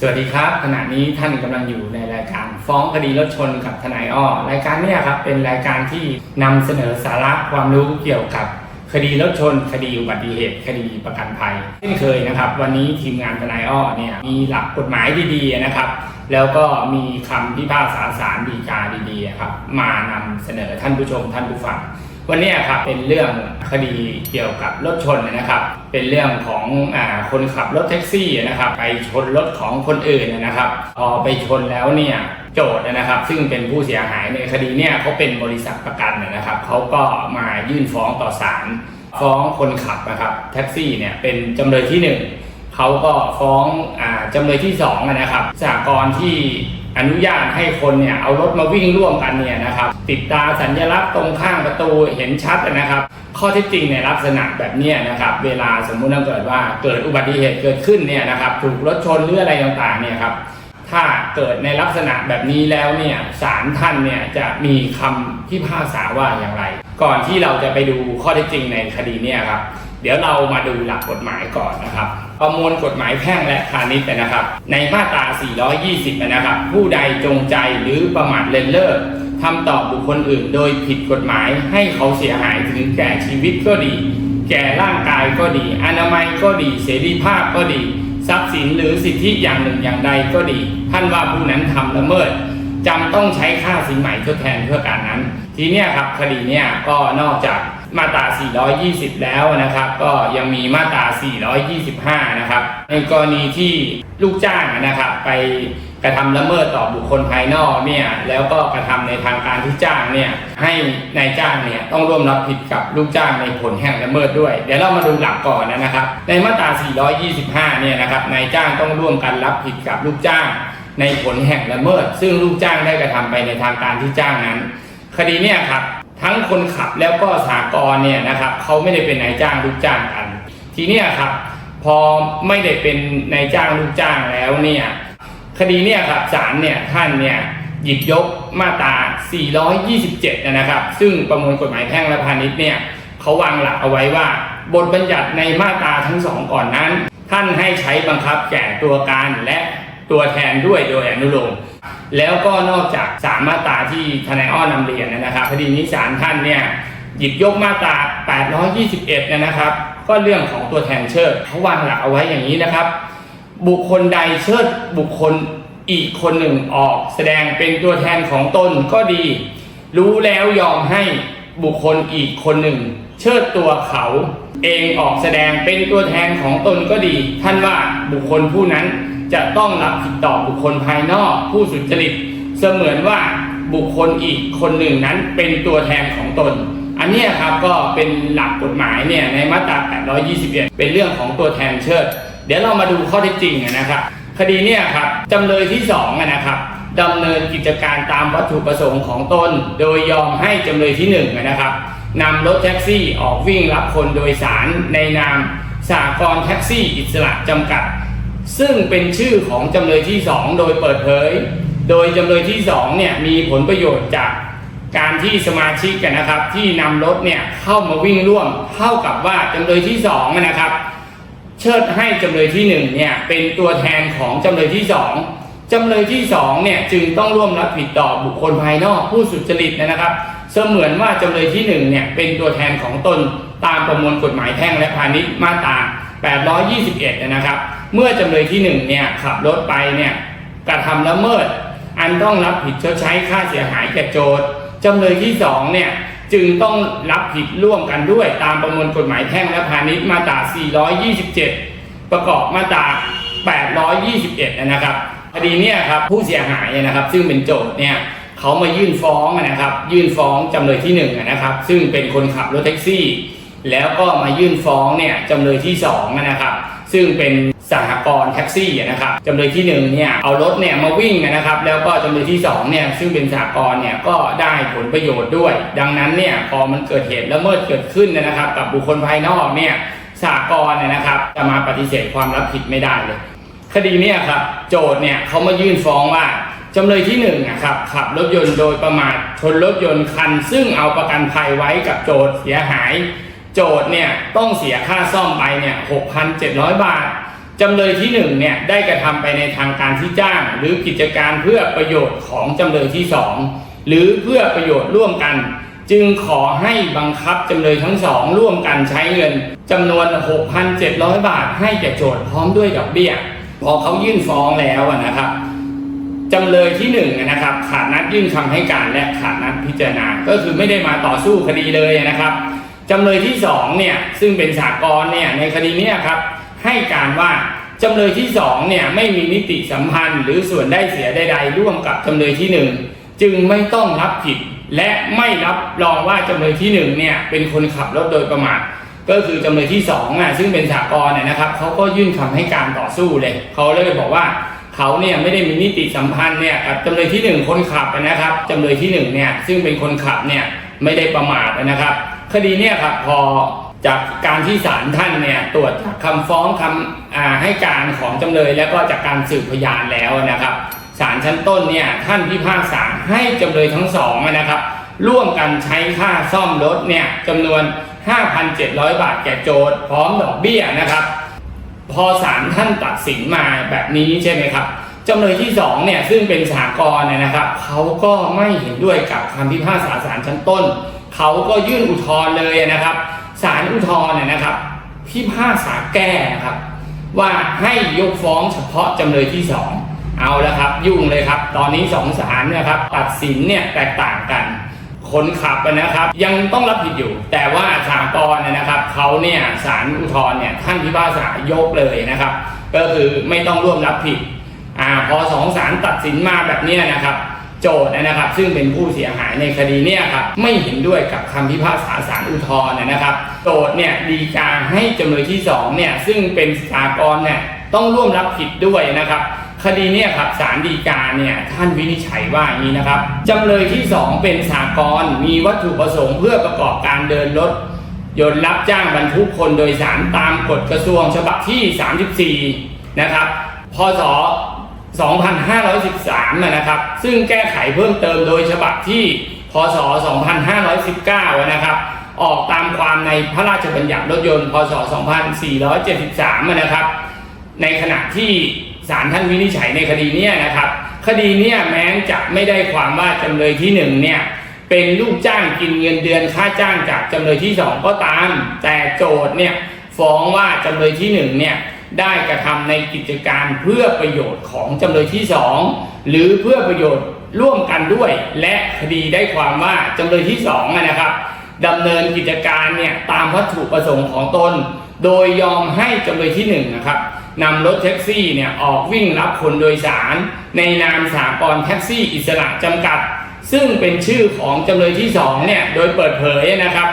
สวัสดีครับขณะนี้ท่านกำลังอยู่ในรายการฟ้องคดีรถชนกับทนายอ้อรายการนี้ครับเป็นรายการที่นำเสนอสาระความรู้เกี่ยวกับคดีรถชน คดีอุบัติเหตุ คดีประกันภัยเช่นเคยนะครับ วันนี้ทีมงานทนายอ้อเนี่ยมีหลักกฎหมายดีๆนะครับ แล้วก็มีคำพิพากษาศาลฎีกาดีๆครับมานำเสนอท่านผู้ชมท่านผู้ฟัง วันนี้ครับเป็นเรื่องคดีเกี่ยวกับรถชนนะครับ เป็นเรื่องของอคนขับรถแท็กซี่นะครับ ไปชนรถของคนอื่นนะครับพอไปชนแล้วเนี่ยโจทย์นะครับ ซึ่งเป็นผู้เสียหายในคดีเนี่ยเขาเป็นบริษัทประกันนะครับเขาก็มายื่นฟ้องต่อศาลฟ้องคนขับนะครับแท็กซี่เนี่ยเป็นจำเลยที่หนึ่งเขาก็ฟ้องอจำเลยที่2อะนะครับสหกรณ์ที่ อนุญาตให้คนเนี่ยเอารถมาวิ่งร่วมกันเนี่ยนะครับ ติดตาสัญลักษณ์ตรงข้างประตูเห็นชัดนะครับ ข้อเท็จจริงในลักษณะแบบนี้นะครับ เวลาสมมุติถ้าเกิดว่าเกิดอุบัติเหตุเกิดขึ้นเนี่ยนะครับ ถูกรถชนหรืออะไรต่างๆเนี่ยครับถ้าเกิดในลักษณะแบบนี้แล้วเนี่ยศาลท่านเนี่ยจะมีคำพิพากษาว่าอย่างไร ก่อนที่เราจะไปดูข้อเท็จจริงในคดีเนี่ยครับ ดี๋ยวเรามาดูหลักกฎหมายก่อนนะครับ ประมวลกฎหมายแพ่งและพาณิชย์นะครับ ในมาตรา 420 นะครับ ผู้ใดจงใจหรือประมาทเลินเล่อทำต่อบุคคลอื่น โดยผิดกฎหมายให้เขาเสียหายถึงแก่ชีวิตก็ดี แก่ร่างกายก็ดี อนามัยก็ดี เสรีภาพก็ดี ทรัพย์สินหรือสิทธิอย่างหนึ่งอย่างใดก็ดี ท่านว่าผู้นั้นทำละเมิดจำต้องใช้ค่าสินใหม่ทดแทนเพื่อการนั้น ทีเนี้ยครับคดีเนี้ยก็นอกจาก มาตรา 420 แล้วนะครับ ก็ยังมีมาตรา 425 นะครับ ในกรณีที่ลูกจ้างนะครับ ไปกระทำละเมิดต่อบุคคลภายนอกเนี่ยแล้วก็กระทำในทางการที่จ้างเนี่ยให้นายจ้างเนี่ยต้องร่วมรับผิดกับลูกจ้างในผลแห่งละเมิดด้วย เดี๋ยวเรามาดูหลักก่อนนะครับ ในมาตรา 425 เนี่ยนะครับนายจ้างต้องร่วมกันรับผิดกับลูกจ้างในผลแห่งละเมิด ซึ่งลูกจ้างได้กระทำไปในทางการที่จ้างนั้น คดีเนี่ยครับ ทั้งคนขับแล้วก็สากลเนี่ยนะครับเขาไม่ได้เป็นนายจ้างลูกจ้างกัน ทีเนี้ยครับพอไม่ได้เป็นนายจ้างลูกจ้างแล้วเนี่ยคดีเนี่ยครับศาลเนี่ยท่านเนี่ยหยิบยกมาตรา 427 นะครับ ซึ่งประมวลกฎหมายแพ่งและพาณิชย์เนี่ยเขาวางหลักเอาไว้ว่า บทบัญญัติในมาตราทั้งสองก่อนนั้น ท่านให้ใช้บังคับแก่ตัวการและตัวแทนด้วยโดยอนุโลม แล้วก็นอกจากสามมาตราที่ทนายอ้อนำเรียนนะครับคดีนี้ศาลท่านเนี่ยหยิบยกมาตรา 821เนยนะครับ ก็เรื่องของตัวแทนเชิดเขาวางหลักเอาไว้อย่างนี้นะครับ บุคคลใดเชิดบุคคลอีกคนหนึ่งออก แสดงเป็นตัวแทนของตนก็ดี รู้แล้วยอมให้บุคคลอีกคนหนึ่ง เชิดตัวเขา เองออกแสดงเป็นตัวแทนของตนก็ดี ท่านว่าบุคคลผู้นั้น จะต้องรับผิดต่อบุคคลภายนอก ผู้สุจริต เสมือนว่าบุคคลอีกคนหนึ่งนั้นเป็นตัวแทนของตน อันนี้ครับก็เป็นหลักกฎหมายเนี่ยในมาตรา 821 เป็นเรื่องของตัวแทนเชิด เดี๋ยวเรามาดูข้อเท็จจริงนะครับ คดีเนี่ยครับจำเลยที่2อะนะครับดำเนินกิจการตามวัตถุประสงค์ของตน โดยยอมให้จำเลยที่1อะนะครับนำรถแท็กซี่ออกวิ่งรับคนโดยสารในนามสากลแท็กซี่อิสระจำกัด ซึ่งเป็นชื่อของจำเลยที่2โดยเปิดเผย โดยจำเลยที่2เนี่ยมีผลประโยชน์จากการที่สมาชิกกันนะครับ ที่นำรถเนี่ยเข้ามาวิ่งร่วมเท่ากับว่าจำเลยที่2นะครับ เชิดให้จำเลยที่1เนี่ยเป็นตัวแทนของจำเลยที่2จำเลยที่2เนี่ยจึงต้องร่วมรับผิดต่อบุคคลภายนอกผู้สุจริตนะครับ เสมือนว่าจำเลยที่1เนี่ยเป็นตัวแทนของตนตามประมวลกฎหมายแพ่งและพาณิชย์มาตรา 821 นะครับ เมื่อจำเลยที่1เนี่ยขับรถไปเนี่ยกระทำละเมิด อันต้องรับผิดชดใช้ค่าเสียหายแก่โจทย์จำเลยที่2เนี่ยจึงต้องรับผิดร่วมกันด้วยตามประมวลกฎหมายแพ่งและพาณิชย์มาตรา 427 ประกอบมาตรา 821 นะครับคดีเนี่ยครับผู้เสียหายนะครับ ซึ่งเป็นโจทย์เนี่ยเขามายื่นฟ้องนะครับ ยื่นฟ้องจำเลยที่1นะครับ ซึ่งเป็นคนขับรถแท็กซี่ แล้วก็มายื่นฟ้องเนี่ยจำเลยที่2นะครับ ซึ่งเป็น สหกรณ์แท็กซี่นะครับจำเลยที่หนึ่งเนี่ยเอารถเนี่ยมาวิ่งนะครับแล้วก็จำเลยที่สองเนี่ยซึ่งเป็นสหกรณ์เนี่ยก็ได้ผลประโยชน์ด้วย ดังนั้นเนี่ยพอมันเกิดเหตุละเมิดเกิดขึ้นนะครับ กับบุคคลภายนอกเนี่ยสหกรณ์เนี่ยนะครับ จะมาปฏิเสธความรับผิดไม่ได้เลย คดีเนี่ยครับโจทย์เนี่ยเขามายื่นฟ้องว่าจำเลยที่หนึ่งนะครับขับรถยนต์โดยประมาทชนรถยนต์คัน ซึ่งเอาประกันภัยไว้กับโจทย์เสียหาย โจทย์เนี่ยต้องเสียค่าซ่อมไปเนี่ย6,700บาท จำเลยที่1เนี่ยได้กระทำไปในทางการที่จ้าง หรือกิจการเพื่อประโยชน์ของจำเลยที่ 2 หรือเพื่อประโยชน์ร่วมกัน จึงขอให้บังคับจำเลยทั้งสองร่วมกันใช้เงินจำนวน 6,700 บาท ให้แก่โจทย์พร้อมด้วยดอกเบี้ย พอเขายื่นฟ้องแล้วนะครับจำเลยที่หนึ่งนะครับขาดนัดยื่นคำให้การและขาดนัดพิจารณา ก็คือไม่ได้มาต่อสู้คดีเลยนะครับจำเลยที่สองเนี่ยซึ่งเป็นสากลเนี่ยในคดีนี้ครับ ให้การว่าจำเลยที่สองเนี่ยไม่มีนิติสัมพันธ์หรือส่วนได้เสียใดๆร่วมกับจำเลยที่หนึ่งจึงไม่ต้องรับผิด และไม่รับรองว่าจำเลยที่หนึ่งเนี่ยเป็นคนขับรถโดยประมาทก็คือจำเลยที่สองอะซึ่งเป็นสากลเนี่ยนะครับเขาก็ยื่นคำให้การต่อสู้เลยเขาเลยบอกว่าเขาเนี่ยไม่ได้มีนิติสัมพันธ์เนี่ยกับจำเลยที่หนึ่งคนขับนะครับจำเลยที่หนึ่งเนี่ยซึ่งเป็นคนขับเนี่ยไม่ได้ประมาทนะครับ คดีเนี่ยครับพอ จากการที่ศาลท่านเนี่ยตรวจจากคำฟ้องคำอ่าให้การของจำเลยแล้วก็จากการสืบพยานแล้วนะครับศาลชั้นต้นเนี่ยท่านพิพากษาให้จำเลยทั้งสองนะครับ ร่วมกันใช้ค่าซ่อมรถเนี่ยจำนวน 5,700 บาทแก่โจทย์พร้อมดอกเบี้ยนะครับ พอศาลท่านตัดสินมาแบบนี้ใช่ไหมครับจำเลยที่สองเนี่ยซึ่งเป็นสากลเนี่ยนะครับเขาก็ไม่เห็นด้วยกับคำพิพากษาศาลชั้นต้น เขาก็ยื่นอุทธรณ์เลยนะครับ ศาลอุทธรณ์เนี่ยนะครับพิพากษาแก้ครับ ว่าให้ยกฟ้องเฉพาะจำเลยที่สองเอาแล้วครับ ยุ่งเลยครับ ตอนนี้สองศาลเนะครับ ตัดสินเนี่ยแตกต่างกัน คนขับนะครับ ยังต้องรับผิดอยู่ แต่ว่าสากลเนี่ยนะครับเขาเนี่ยศาลอุทธรณ์เนี่ยท่านพิพากษายกเลยนะครับ ก็คือไม่ต้องร่วมรับผิดอ่าพอสองศาลตัดสินมาแบบนี้นะครับ โจทย์นะครับ ซึ่งเป็นผู้เสียหายในคดีเนี่ยครับไม่เห็นด้วยกับคำพิพากษาศาลอุทธรณ์นะครับ โจทย์เนี่ยดีกาให้จำเลยที่สองเนี่ยซึ่งเป็นสากลเนี่ยต้องร่วมรับผิดด้วยนะครับ คดีเนี่ยครับศาลฎีกาเนี่ยท่านวินิจฉัยว่าอย่างนี้นะครับจำเลยที่ 2 เป็นสากลมีวัตถุประสงค์เพื่อประกอบการเดินรถยนต์รับจ้างบรรทุกคนโดยสารตามกฎกระทรวงฉบับที่ 34 นะครับพศ 2513นะครับ ซึ่งแก้ไขเพิ่มเติมโดยฉบับที่ พศ 2519 นะครับ ออกตามความในพระราชบัญญัติรถยนต์ พศ 2473 นะครับ ในขณะที่ศาลท่านวินิจฉัยในคดีนี้นะครับ คดีนี้แม้จะไม่ได้ความว่าจำเลยที่หนึ่งเนี่ยเป็นลูกจ้างกินเงินเดือนค่าจ้างจากจำเลยที่สองก็ตาม แต่โจทย์เนี่ยฟ้องว่าจำเลยที่หนึ่งเนี่ย ได้กระทำในกิจการเพื่อประโยชน์ของจำเลยที่สองหรือเพื่อประโยชน์ร่วมกันด้วย และคดีได้ความว่าจำเลยที่สองนะครับดำเนินกิจการเนี่ยตามวัตถุประสงค์ของตน โดยยอมให้จำเลยที่หนึ่งนะครับนำรถแท็กซี่เนี่ยออกวิ่งรับคนโดยสาร ในนามสากลแท็กซี่อิสระจำกัด ซึ่งเป็นชื่อของจำเลยที่สองเนี่ยโดยเปิดเผยนะครับ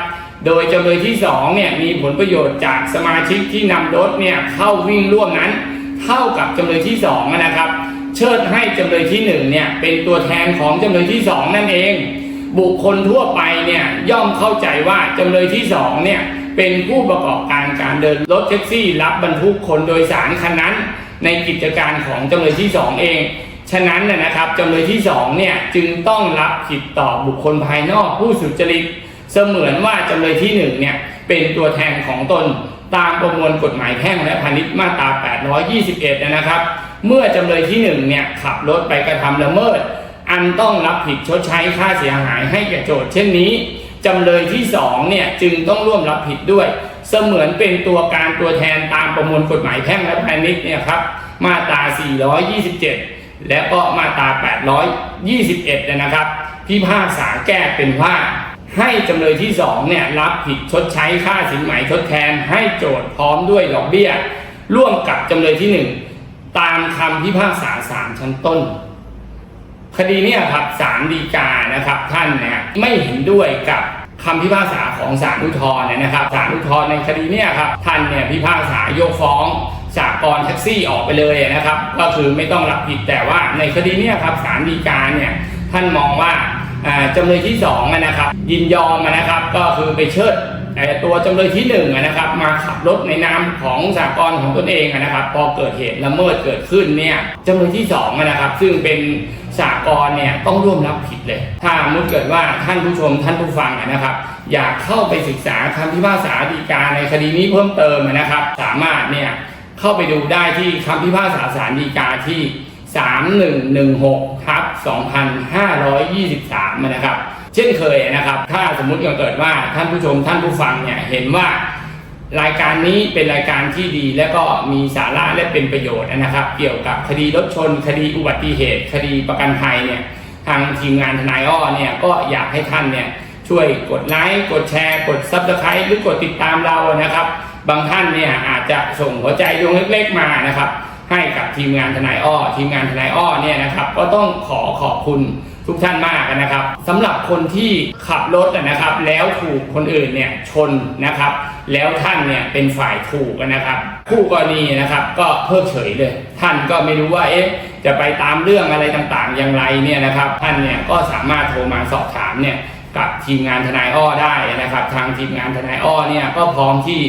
โดยจำเลยที่สองเนี่ยมีผลประโยชน์จากสมาชิกที่นำรถเนี่ยเข้าวิ่งร่วมนั้น เท่ากับจำเลยที่สองนะครับ เชิดให้จำเลยที่หนึ่งเนี่ยเป็นตัวแทนของจำเลยที่สองนั่นเอง บุคคลทั่วไปเนี่ยย่อมเข้าใจว่าจำเลยที่สองเนี่ยเป็นผู้ประกอบการการเดินรถแท็กซี่รับบรรทุกคนโดยสารคันนั้น ในกิจการของจำเลยที่สองเอง ฉะนั้นนะนะครับจำเลยที่สองเนี่ยจึงต้องรับผิดต่อบุคคลภายนอกผู้สุจริต เสมือนว่าจำเลยที่หนึ่งเนี่ยเป็นตัวแทนของตนตามประมวลกฎหมายแพ่งและพาณิชย์มาตรา 821 นะครับ เมื่อจำเลยที่หนึ่งเนี่ยขับรถไปกระทำละเมิด อันต้องรับผิดชดใช้ค่าเสียหายให้แก่โจทย์เช่นนี้ จำเลยที่สองเนี่ยจึงต้องร่วมรับผิดด้วย เสมือนเป็นตัวการตัวแทนตามประมวลกฎหมายแพ่งและพาณิชย์เนี่ยครับ มาตรา 427 และก็มาตรา 821 นะครับ พิพากษาแก้เป็นว่า ให้จำเลยที่สองเนี่ยรับผิดชดใช้ค่าสินไหมทดแทนให้โจทย์พร้อมด้วยดอกเบี้ย ร่วมกับจำเลยที่หนึ่งตามคำพิพากษาศาลชั้นต้น คดีเนี่ยครับศาลฎีกานะครับท่านเนี่ยไม่เห็นด้วยกับคำพิพากษาของศาลอุทธรณ์นะครับศาลอุทธรณ์ในคดีเนี่ยครับท่านเนี่ยพิพากษายกฟ้องสากลแท็กซี่ออกไปเลยนะครับ ก็คือไม่ต้องรับผิดแต่ว่าในคดีเนี้ครับศาลฎีกาเนี่ยท่านมองว่า จำเลยที่สองนะครับ ยินยอมนะครับ ก็คือไปเชิดตัวจำเลยที่หนึ่งนะครับ มาขับรถในนามของสากลของตนเองนะครับ พอเกิดเหตุละเมิดเกิดขึ้นเนี่ยจำเลยที่สองนะครับ ซึ่งเป็นสากลเนี่ยต้องร่วมรับผิดเลย ถ้ามุดเกิดว่าท่านผู้ชมท่านผู้ฟังนะครับ อยากเข้าไปศึกษาคำพิพากษาฎีกาในคดีนี้เพิ่มเติมนะครับ สามารถเนี่ยเข้าไปดูได้ที่คำพิพากษาศาลฎีกาที่ 3116ทับ2523นะครับ เช่นเคยนะครับ ถ้าสมมุติเกิดว่าท่านผู้ชมท่านผู้ฟังเนี่ยเห็นว่ารายการนี้เป็นรายการที่ดีและก็มีสาระและเป็นประโยชน์นะครับ เกี่ยวกับคดีรถชน คดีอุบัติเหตุ คดีประกันภัยเนี่ยทางทีมงานทนายอ้อเนี่ยก็อยากให้ท่านเนี่ยช่วยกดไลค์กดแชร์ กดซับสไครต์หรือกดติดตามเรานะครับ บางท่านเนี่ยอาจจะส่งหัวใจดวงเล็กๆมานะครับ ให้กับทีมงานทนายอ้อ ทีมงานทนายอ้อเนี่ยนะครับ ก็ต้องขอขอบคุณทุกท่านมากนะครับสำหรับคนที่ขับรถนะครับ แล้วถูกคนอื่นเนี่ยชนนะครับ แล้วท่านเนี่ยเป็นฝ่ายถูกนะครับ คู่กรณีนะครับ ก็เพิกเฉยเลย ท่านก็ไม่รู้ว่าเอ๊ะจะไปตามเรื่องอะไรต่างๆ อย่างไรเนี่ยนะครับ ท่านเนี่ยก็สามารถโทรมาสอบถามเนี่ยกับทีมงานทนายอ้อได้นะครับ ทางทีมงานทนายอ้อเนี่ยก็พร้อมที่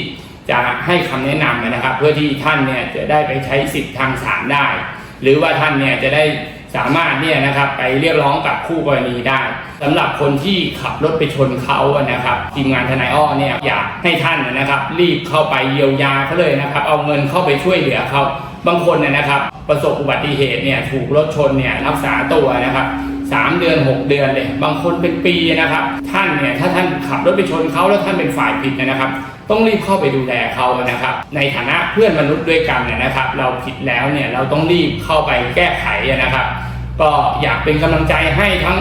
จะให้คำแนะนำนะครับ เพื่อที่ท่านเนี่ยจะได้ไปใช้สิทธิ์ทางศาลได้ หรือว่าท่านเนี่ยจะได้สามารถเนี่ยนะครับไปเรียกร้องกับคู่กรณีได้สำหรับคนที่ขับรถไปชนเขานะครับทีมงานทนายอ้อเนี่ยอยากให้ท่านนะครับ รีบเข้าไปเยียวยาเขาเลยนะครับ เอาเงินเข้าไปช่วยเหลือเขาบางคนเนี่ยนะครับ ประสบอุบัติเหตุเนี่ยถูกรถชนเนี่ยรักษาตัวนะครับสามเดือนหกเดือนเลย บางคนเป็นปีนะครับ ท่านเนี่ยถ้าท่านขับรถไปชนเขาแล้วท่านเป็นฝ่ายผิดนะครับ ต้องรีบเข้าไปดูแลเขานะครับ ในฐานะเพื่อนมนุษย์ด้วยกันเนี่ยนะครับ เราผิดแล้วเนี่ยเราต้องรีบเข้าไปแก้ไขนะครับ ก็อยากเป็นกำลังใจให้ทั้ง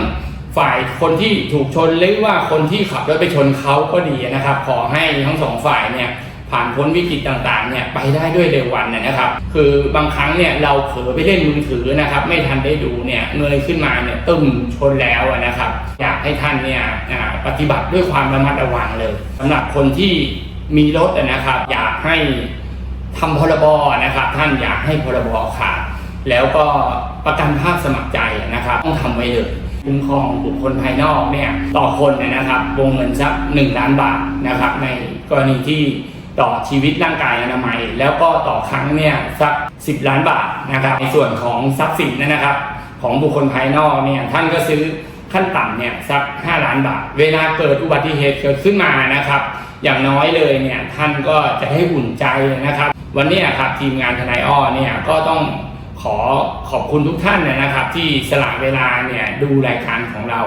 ฝ่ายคนที่ถูกชนหรือว่าคนที่ขับรถไปชนเขาก็ดีนะครับ ขอให้ทั้งสองฝ่ายเนี่ยผ่านพ้นวิกฤตต่างๆเนี่ยไปได้ด้วยเร็ววันนะครับ คือบางครั้งเนี่ยเราเผลอไปเล่นมือถือนะครับ ไม่ทันได้ดูเนี่ยเงยขึ้นมาเนี่ยตึ้มชนแล้วนะครับ อยากให้ท่านเนี่ยปฏิบัติด้วยความระมัดระวังเลยสำหรับคนที่ มีรถนะครับ อยากให้ทำพรบนะครับ ท่านอยากให้พรบขาดแล้วก็ประกันภาคสมัครใจนะครับ ต้องทำไว้เลยคุ้มครองบุคคลภายนอกเนี่ยต่อคนนยนะครับ วงเงินสัก1ล้านบาทนะครับ ในกรณีที่ต่อชีวิตร่างกายอนามัย แล้วก็ต่อครั้งเนี่ยสัก 10 ล้านบาทนะครับในส่วนของทรัพย์สินนะครับ ของบุคคลภายนอกเนี่ยท่านก็ซื้อขั้นต่ำเนี่ยสัก 5 ล้านบาท เวลาเกิดอุบัติเหตุเกิดขึ้นมานะครับ อย่างน้อยเลยเนี่ยท่านก็จะให้อุ่นใจนะครับ วันนี้ครับทีมงานทนายอ้อเนี่ยก็ต้องขอขอบคุณทุกท่านนะครับ ที่สละเวลาเนี่ยดูรายการของเรา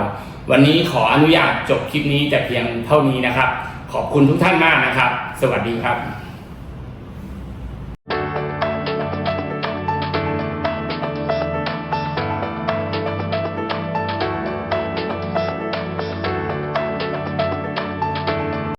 วันนี้ขออนุญาตจบคลิปนี้แต่เพียงเท่านี้นะครับ ขอบคุณทุกท่านมากนะครับ สวัสดีครับ